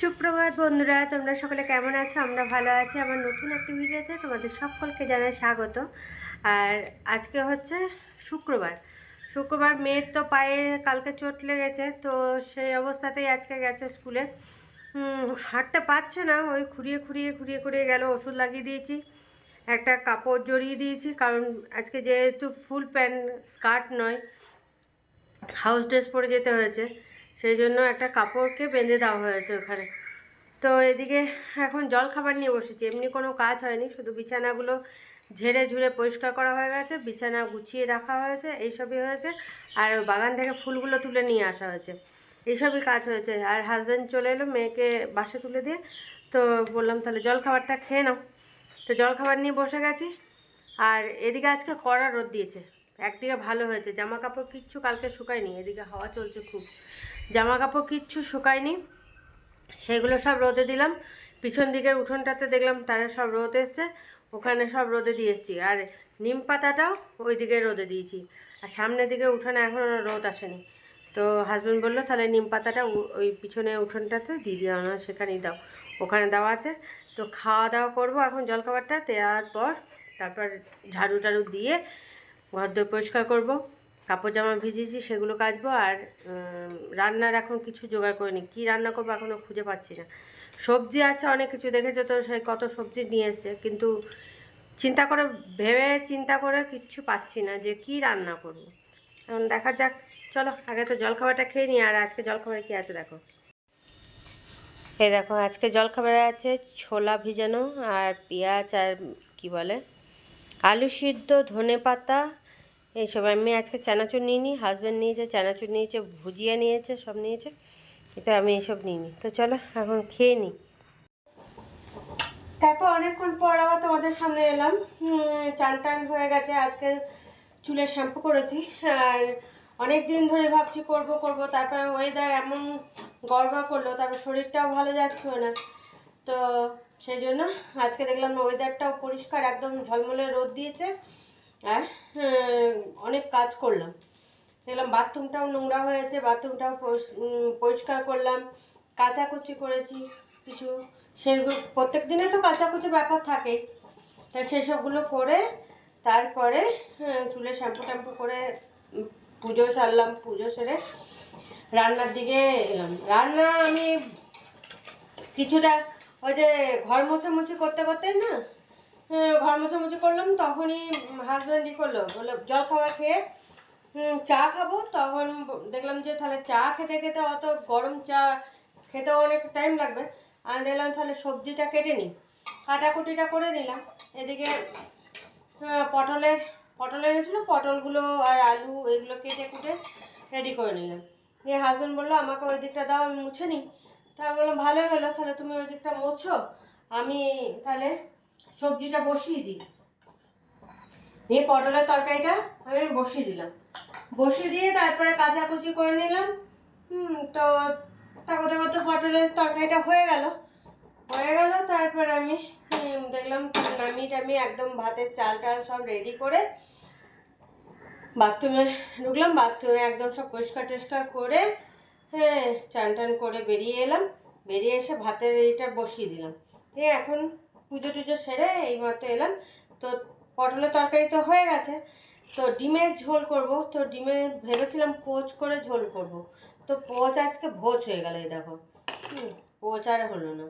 সুপ্রভাত বন্ধুরা, তোমরা সকলে কেমন আছো? আমরা ভালো আছি। আমার নতুন একটি ভিডিওতে তোমাদের সকলকে জানাই স্বাগত। আর আজকে হচ্ছে শুক্রবার। শুক্রবার মেয়ের তো পায়ে কালকে চোট লেগেছে, তো সেই অবস্থাতেই আজকে গেছে স্কুলে। হাঁটতে পারছে না, ওই খুঁড়িয়ে খুঁড়িয়ে খুঁড়িয়ে খুঁড়িয়ে গেল, ওষুধ লাগিয়ে দিয়েছি, একটা কাপড় জড়িয়ে দিয়েছি, কারণ আজকে যেহেতু ফুল প্যান্ট, স্কার্ট নয়, হাউস ড্রেস পরে যেতে হয়েছে। সেই জন্য একটা কাপড়কে বেঁধে দেওয়া হয়েছে ওখানে। তো এদিকে এখন জল খাবার নিয়ে বসেছি। এমনি কোনো কাজ হয়নি, শুধু বিছানাগুলো ঝেড়ে ঝুড়ে পরিষ্কার করা হয়ে গেছে, বিছানা গুছিয়ে রাখা হয়েছে এইসবই হয়েছে। আর বাগান থেকে ফুলগুলো তুলে নিয়ে আসা হয়েছে এইসবই কাজ হয়েছে। আর হাজব্যান্ড চলে এলো মেয়েকে বাসে তুলে দিয়ে। তো বললাম, তাহলে জল খাবারটা খেয়ে নাও। তো জল খাবার নিয়ে বসে গেছি। আর এদিকে আজকে কড়া রোদ দিয়েছে, একদিকে ভালো হয়েছে, জামা কাপড় কিচ্ছু কালকে শুকায়নি, এদিকে হাওয়া চলছে খুব। জামা কাপড় কিচ্ছু শুকায়নি। সেগুলো সব রোদে দিলাম। পিছন দিকের উঠোনটাতে দেখলাম তারা সব রোদ এসছে। ওখানে সব রোদে দিয়ে এসছি। আর নিম পাতাটাও ওই দিকে রোদে দিয়েছি। আর সামনের দিকে উঠোনে এখনও রোদ আসেনি। তো হাজব্যান্ড বলল, তাহলে নিম পাতাটা ওই পিছনে উঠোনটাতে দিয়ে দিও, না সেখানেই দাও। ওখানে দেওয়া আছে। তো খাওয়া দাওয়া করব এখন জলখাবারটা। দেওয়ার পর তারপর ঝাড়ু টাড়ু দিয়ে ঘর দোর পরিষ্কার করব। কাপড় জামা ভিজিয়েছি, সেগুলো কাচবো আর রান্নার এখন কিছু জোগাড় করিনি। কী রান্না করব এখনও খুঁজে পাচ্ছি না। সবজি আছে অনেক কিছু, দেখেছ তো সেই কত সবজি নিয়ে এসছে, কিন্তু চিন্তা করে, ভেবে চিন্তা করে কিচ্ছু পাচ্ছি না যে কি রান্না করব। এখন দেখা যাক, চলো আগে তো জলখাবারটা খেয়ে নিই, আর আজকে জলখাবারে কী আছে দেখো। এই দেখো, আজকে জলখাবারে আছে ছোলা ভিজানো আর পেঁয়াজ আর কি বলে, আলু সিদ্ধ ধনে পাতা এইসব আমি আজকে চানাচুর নিইনি হাজব্যান্ড নিয়েছে, চানাচুর নিয়েছে, ভুজিয়া নিয়েছে, সব নিয়েছে। এটা আমি এইসব নিইনি। তো চলো, এখন খেয়ে নিই দেখো, অনেকক্ষণ পর আবার তোমাদের সামনে এলাম। চান টান হয়ে গেছে, আজকে চুলের শ্যাম্পু করেছি। আর অনেক দিন ধরে ভাবছি করব করব। তারপরে ওয়েদার এমন গড়বড় করল, তারপর শরীরটাও ভালো যাচ্ছিল না। তো সেই জন্য আজকে দেখলাম ওয়েদারটাও পরিষ্কার, একদম ঝলমলে রোদ দিয়েছে। আর অনেক কাজ করলাম। দেখলাম বাথরুমটাও নোংরা হয়েছে বাথরুমটাও পরিষ্কার করলাম কাচাকুচি করেছি কিছু। সেগুলো প্রত্যেক দিনে তো কাচাকুচি ব্যাপার থাকেই তা সেসবগুলো করে তারপরে হ্যাঁ, চুলে শ্যাম্পু ট্যাম্পু করে পুজো সারলাম পুজো সেরে রান্নার দিকে এলাম। রান্না আমি কিছুটা ওই যে ঘর মোছামুছি করতে করতেই না ঘর মোছামুছি করলাম তখনই হাজব্যান্ডই করল বলল জল খাবার খেয়ে চা খাব। তখন দেখলাম যে তাহলে চা খেতে খেতে অত গরম চা খেতেও অনেক টাইম লাগবে। আমি দেখলাম তাহলে সবজিটা কেটে নিই। কাটাকুটিটা করে নিলাম। এদিকে হ্যাঁ, পটলের পটল এনেছিলো পটলগুলো আর আলু এগুলো কেটে কুটে রেডি করে নিলাম। দিয়ে হাজব্যান্ড বলল আমাকে ওই দিকটা দাও আমি মুছে নিই। তা বললাম ভালোই হলো তাহলে তুমি ওই দিকটা মোছো। আমি তাহলে সবজিটা বসিয়ে দিই। দিয়ে পটলের তরকারিটা আমি বসিয়ে দিলাম। বসিয়ে দিয়ে তারপরে কাচাকুচি করে নিলাম। হুম, তো তা করতে পটলের তরকারিটা হয়ে গেল। হয়ে গেল, তারপরে আমি দেখলাম নামিয়ে টামিয়ে একদম ভাতের চাল টাল সব রেডি করে বাথরুমে ঢুকলাম। বাথরুমে একদম সব পরিষ্কার টরিষ্কার করে হ্যাঁ চান টান করে বেরিয়ে এলাম। বেরিয়ে এসে ভাতের এইটা বসিয়ে দিলাম। দিয়ে এখন পুজো টুজো সেরে এইমাত্র এলাম। তো পটলের তরকারি তো হয়ে গেছে। তো ডিমের ঝোল করব। তো ডিমে ভেবেছিলাম পোচ করে ঝোল করব। তো পোচ আজকে ভোজ হয়ে গেল, এই দেখো। পোচ আর হলো না।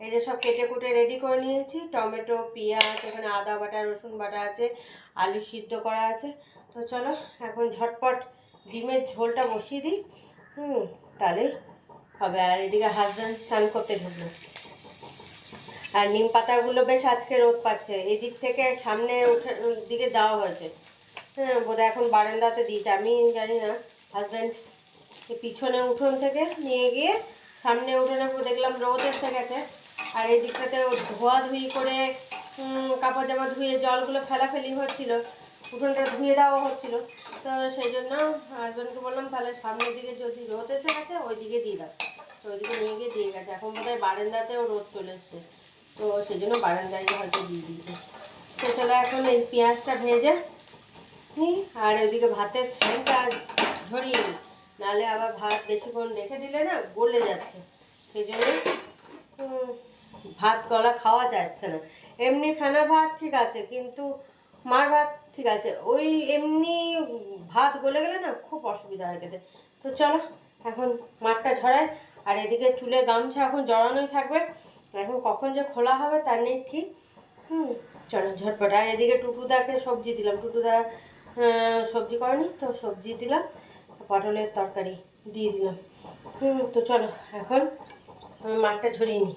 এই যে সব কেটে কুটে রেডি করে নিয়েছি। টমেটো, পেঁয়াজ, এখানে আদা বাটা, রসুন বাটা আছে, আলু সিদ্ধ করা আছে। তো চলো, এখন ঝটপট ডিমের ঝোলটা বসিয়ে দিই। হুম তাহলে হবে। আর এদিকে হাজব্যান্ড স্নান করতে ঢুকলো। আর নিম পাতাগুলো বেশ আজকে রোদ পাচ্ছে। এদিক থেকে সামনে দিকে দেওয়া হয়েছে। হ্যাঁ বোধহয় এখন বারান্দাতে দিয়েছে। আমি জানি না হাজব্যান্ড পিছনে উঠোন থেকে নিয়ে গিয়ে সামনে উঠোনে দেখলাম রোদ এসে গেছে। আর এই দিকটাতে ধোয়া ধুই করে কাপড় জামা ধুয়ে জলগুলো ফেলাফেলি হচ্ছিল। উঠোনটা ধুয়ে দেওয়া হচ্ছিল। তো সেই জন্য হাজব্যান্ডকে বললাম, তাহলে সামনের দিকে যদি রোদ এসে গেছে ওই দিকে দিয়ে দাও। তো ওইদিকে নিয়ে গিয়ে দিয়ে গেছে। এখন বোধহয় বারান্দাতেও রোদ চলে এসছে। তো সেই জন্য বারান্দায় হয়তো দিয়ে দিয়েছে। তো চলো এখন এই পেঁয়াজটা ভেজে নিই আর ওইদিকে ভাতের ফ্যানটা ঝরিয়ে নিই নাহলে আবার ভাত বেশিক্ষণ রেখে দিলে না গলে যাচ্ছে। সেই জন্য ভাত গলা খাওয়া যাচ্ছে না। এমনি ফেনা ভাত ঠিক আছে, কিন্তু মার ভাত ঠিক আছে। ওই এমনি ভাত গলে গেলে না খুব অসুবিধা হয়ে গেছে। তো চলো, এখন মাঠটা ঝরায় আর এদিকে চুলে গামছা এখন জড়ানোই থাকবে। এখন কখন যে খোলা হবে তার নেই ঠিক। হুম, চলো ঝটপট। আর এদিকে টুটুদাকে সবজি দিলাম। টুটুদা সবজি করেনি তো, সবজি দিলাম। পটলের তরকারি দিয়ে দিলাম। হুম, তো চলো এখন মাঠটা ঝরিয়ে নিই।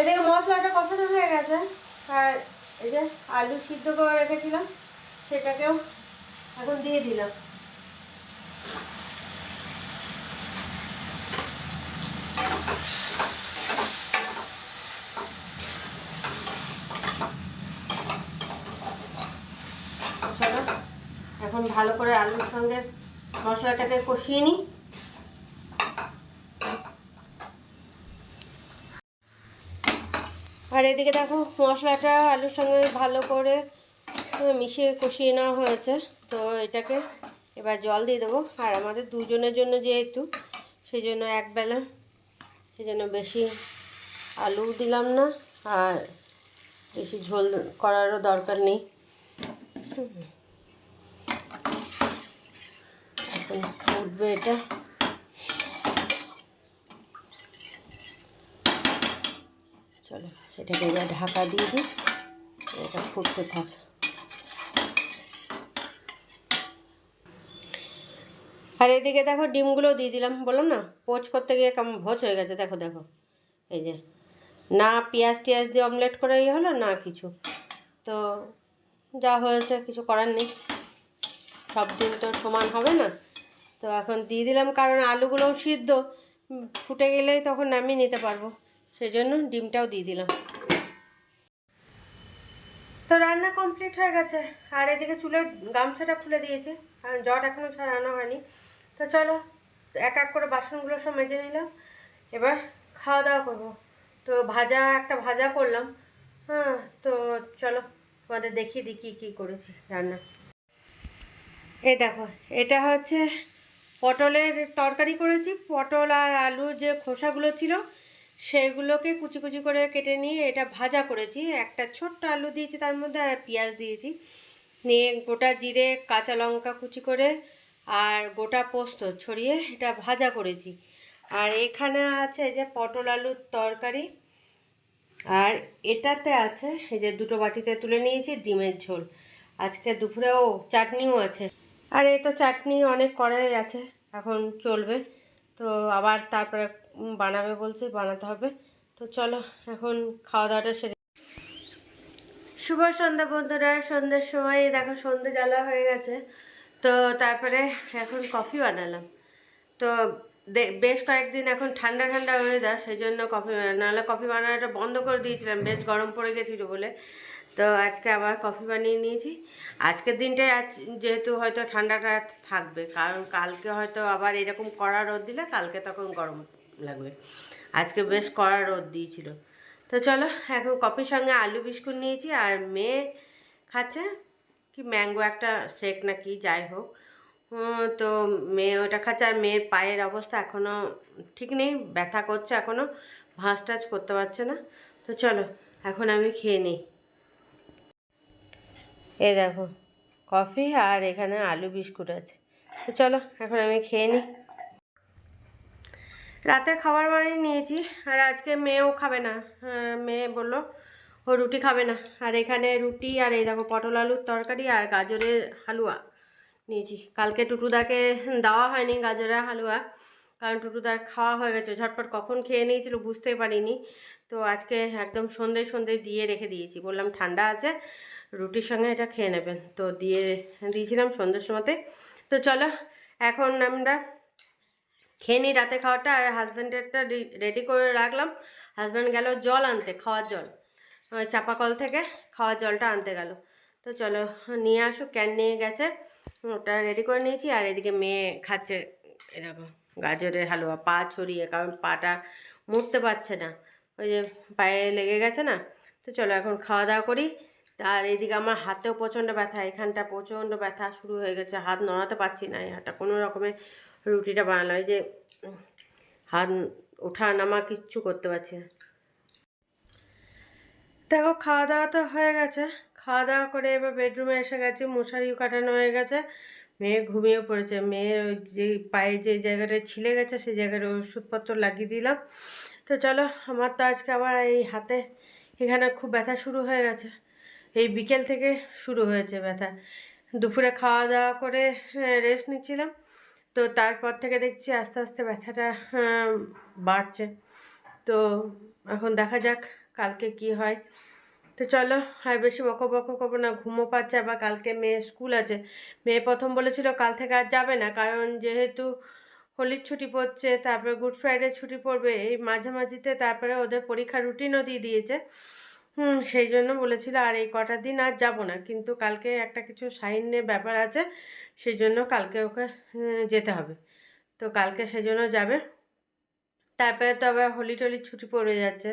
এদিকে মশলাটা কষানো হয়ে গেছে। আর এই যে আলু সিদ্ধ করে রেখেছিলাম, সেটাকেও এখন দিয়ে দিলাম চলো এখন ভালো করে আলুর সঙ্গে মশলাটাকে কষিয়ে নিই। আর এদিকে দেখো, মশলাটা আলুর সঙ্গে ভালো করে মিশিয়ে কষিয়ে নেওয়া হয়েছে। তো এটাকে এবার জল দিয়ে দেবো। আর আমাদের দুজনের জন্য যেহেতু সেই জন্য একবেলা সেই জন্য বেশি আলু দিলাম না। আর বেশি ঝোল করারও দরকার নেই। হুম। উঠবে এটা চলো এটাকে এবার ঢাকা দিয়ে দিই, এটা ফুটতে থাক। আর এদিকে দেখো ডিমগুলো দিয়ে দিলাম বললাম না? পোচ করতে গিয়ে কেমন ভোজ হয়ে গেছে, দেখো দেখো। এই যে, না পেঁয়াজ টিয়াজ দিয়ে অমলেট করে ইয়ে হলো, না কিছু। তো যা হয়েছে, কিছু করার নেই। সব দিন তো সমান হবে না। তো এখন দিয়ে দিলাম, কারণ আলুগুলোও সিদ্ধ। ফুটে গেলেই তখন নামিয়ে নিতে পারব। সেই জন্য ডিমটাও দিয়ে দিলাম। তো রান্না কমপ্লিট হয়ে গেছে। আর এদিকে চুলের গামছাটা খুলে দিয়েছে, কারণ জট এখনও ছাড়ানো হয়নি। তো চলো, এক এক করে বাসনগুলো সব মেজে নিলাম। এবার খাওয়া দাওয়া করব। তো ভাজা, একটা ভাজা করলাম। হ্যাঁ তো চলো, তোমাদের দেখিয়ে দিই কী কী করেছি রান্না। এই দেখো, এটা হচ্ছে পটলের তরকারি করেছি। পটল আর আলু যে খোসাগুলো ছিল, সেগুলোকে কুচি কুচি করে কেটে নিয়ে এটা ভাজা করেছি। একটা ছোট্ট আলু দিয়েছি, তার মধ্যে আর পেঁয়াজ দিয়েছি। নিয়ে গোটা জিরে, কাঁচা লঙ্কা কুচি করে আর গোটা পোস্ত ছড়িয়ে এটা ভাজা করেছি। আর এখানে আছে যে পটল আলুর তরকারি। আর এটাতে আছে এই যে দুটো বাটিতে তুলে নিয়েছি ডিমের ঝোল। আজকে দুপুরে ও চাটনিও আছে। আর, এই তো চাটনি অনেক করাই আছে, এখন চলবে। তো আবার তারপরে বানাবে বলছে, বানাতে হবে। তো চলো, এখন খাওয়া দাওয়াটা সেরে শুভ সন্ধ্যা বন্ধুরা, সন্ধ্যের সময় দেখো সন্ধ্যে জ্বালা হয়ে গেছে। তো তারপরে এখন কফি বানালাম। তো বেশ কয়েকদিন এখন ঠান্ডা ঠান্ডা ওয়েদার সেই জন্য কফি, নাহলে কফি বানানোটা বন্ধ করে দিয়েছিলাম, বেশ গরম পড়ে গেছিল বলে। তো আজকে আবার কফি বানিয়ে নিয়েছি। আজকের দিনটায় আজ যেহেতু হয়তো ঠান্ডাটা থাকবে, কারণ কালকে হয়তো আবার এরকম কড়া রোদ দিলে কালকে তখন গরম লাগবে। আজকে বেশ কড়া রোদ দিয়েছিল। তো চলো, এখন কফির সঙ্গে আলু বিস্কুট নিয়েছি আর মেয়ে খাচ্ছে কি ম্যাঙ্গো একটা শেক না কি, যাই হোক। তো মেয়ে ওটা খাচ্ছে আর মেয়ের পায়ের অবস্থা এখনও ঠিক নেই, ব্যথা করছে এখনও ভাঁজ টাজ করতে পারছে না। তো চলো, এখন আমি খেয়ে নিই। এই দেখো কফি আর এখানে আলু বিস্কুট আছে। চলো, এখন আমি খেয়ে নিই রাতে খাবার বানিয়ে নিয়েছি, আর আজকে মেয়েও খাবে না। মেয়ে বলল, ও রুটি খাবে না। আর এখানে রুটি আর এই দেখো পটল আলুর তরকারি আর গাজরের হালুয়া নিয়েছি। কালকে টুটুদাকে দেওয়া হয়নি গাজরের হালুয়া, কারণ টুটুদার খাওয়া হয়ে গেছে। ঝটপট কখন খেয়ে নিয়েছিল বুঝতেই পারিনি। তো আজকে একদম সন্ধে সন্ধে দিয়ে রেখে দিয়েছি। বললাম ঠান্ডা আছে রুটির সঙ্গে এটা খেয়ে নেবেন। তো দিয়ে দিয়েছিলাম সন্ধ্যের সময়তে। তো চলো, এখন আমরা খেয়ে নিই রাতে খাওয়াটা। আর হাজব্যান্ডেরটা রেডি করে রাখলাম। হাজব্যান্ড গেল জল আনতে, খাওয়ার জল। ওই চাপাকল থেকে খাওয়ার জলটা আনতে গেল। তো চলো, নিয়ে আসো ক্যান নিয়ে গেছে। ওটা রেডি করে নিয়েছি। আর এদিকে মেয়ে খাচ্ছে এরকম গাজরের হালুয়া, পা ছড়িয়ে, কারণ পাটা মুড়তে পারছে না। ওই যে পায়ে লেগে গেছে না। তো চলো, এখন খাওয়া দাওয়া করি। আর এদিকে আমার হাতেও প্রচণ্ড ব্যথা, এখানটা প্রচণ্ড ব্যথা শুরু হয়ে গেছে, হাত নড়াতে পারছি না হাতটা কোনো রকমে রুটিটা বানালো, এই যে হাত ওঠা নামা কিচ্ছু করতে পারছি না। দেখো খাওয়া দাওয়া তো হয়ে গেছে খাওয়া দাওয়া করে এবার বেডরুমে এসে গেছি, মশারিও কাটানো হয়ে গেছে, মেয়ে ঘুমিয়ে পড়েছে, মেয়ের ওই যে পায়ে যে জায়গাটায় ছিলে গেছে, সেই জায়গায় ওষুধপত্র লাগিয়ে দিলাম, তো চলো, আমার তো আজকে আবার এই হাতে এখানে খুব ব্যথা শুরু হয়ে গেছে। এই বিকেল থেকে শুরু হয়েছে ব্যথা। দুপুরে খাওয়া দাওয়া করে রেস্ট নিচ্ছিলাম। তো তারপর থেকে দেখছি আস্তে আস্তে ব্যথাটা বাড়ছে। তো এখন দেখা যাক কালকে কি হয়। তো চলো, আর বেশি বকো বকো করব না, ঘুমো পাচ্ছে আবার কালকে মেয়ে স্কুল আছে। মেয়ে প্রথম বলেছিল কাল থেকে আর যাবে না, কারণ যেহেতু হোলির ছুটি পড়ছে, তারপরে গুড ফ্রাইডে ছুটি পড়বে, এই মাঝামাঝিতে তারপরে ওদের পরীক্ষার রুটিনও দিয়ে দিয়েছে। হুম সেই জন্য বলেছিল আর এই কটা দিন আর যাব না। কিন্তু কালকে একটা কিছু সাইনের ব্যাপার আছে সেই জন্য কালকে ওকে যেতে হবে। তো কালকে সেই জন্য যাবে। তারপরে তো আবার হোলি টোলি ছুটি পড়ে যাচ্ছে।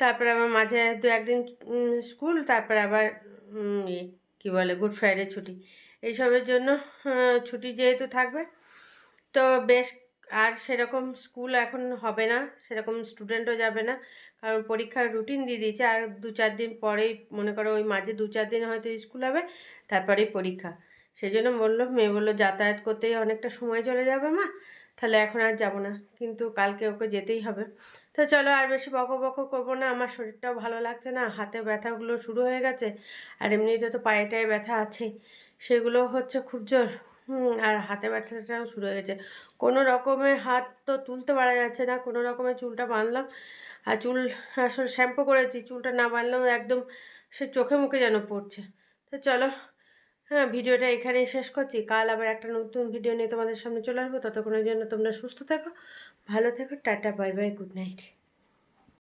তারপরে আবার মাঝে দু একদিন স্কুল তারপরে আবার ইয়ে, কী বলে গুড ফ্রাইডে ছুটি। এইসবের জন্য ছুটি যেহেতু থাকবে তো বেশ আর সেরকম স্কুল এখন হবে না, সেরকম স্টুডেন্টও যাবে না, কারণ পরীক্ষার রুটিন দিয়ে দিয়েছে। আর দু চার দিন পরেই মনে করো ওই মাঝে দু চার দিন হয়তো স্কুল হবে, তারপরেই পরীক্ষা। সেই জন্য বলল, মেয়ে বলল, যাতায়াত করতেই অনেকটা সময় চলে যাবে মা, তাহলে এখন আর যাব না, কিন্তু কালকে ওকে যেতেই হবে। তো চলো আর বেশি বকো বকো করব না, আমার শরীরটাও ভালো লাগছে না, হাতে ব্যথাগুলো শুরু হয়ে গেছে, আর এমনিতে তো পায়ে টায়ে ব্যথা আছে সেগুলো হচ্ছে খুব জোর। আর হাতে ব্যথাটাও শুরু হয়ে গেছে। কোনো রকমে হাত তো তুলতে পারা যাচ্ছে না, কোনো রকমে চুলটা বাঁধলাম। আর চুল আসলে শ্যাম্পু করেছি, চুলটা না বাঁধলেও একদম সে চোখে মুখে যেন পড়ছে। তো চলো হ্যাঁ ভিডিওটা এখানেই শেষ করছি। কাল আবার একটা নতুন ভিডিও নিয়ে তোমাদের সামনে চলে আসব। ততক্ষণের জন্য তোমরা সুস্থ থাকো, ভালো থেকো, tata, bye bye, good night.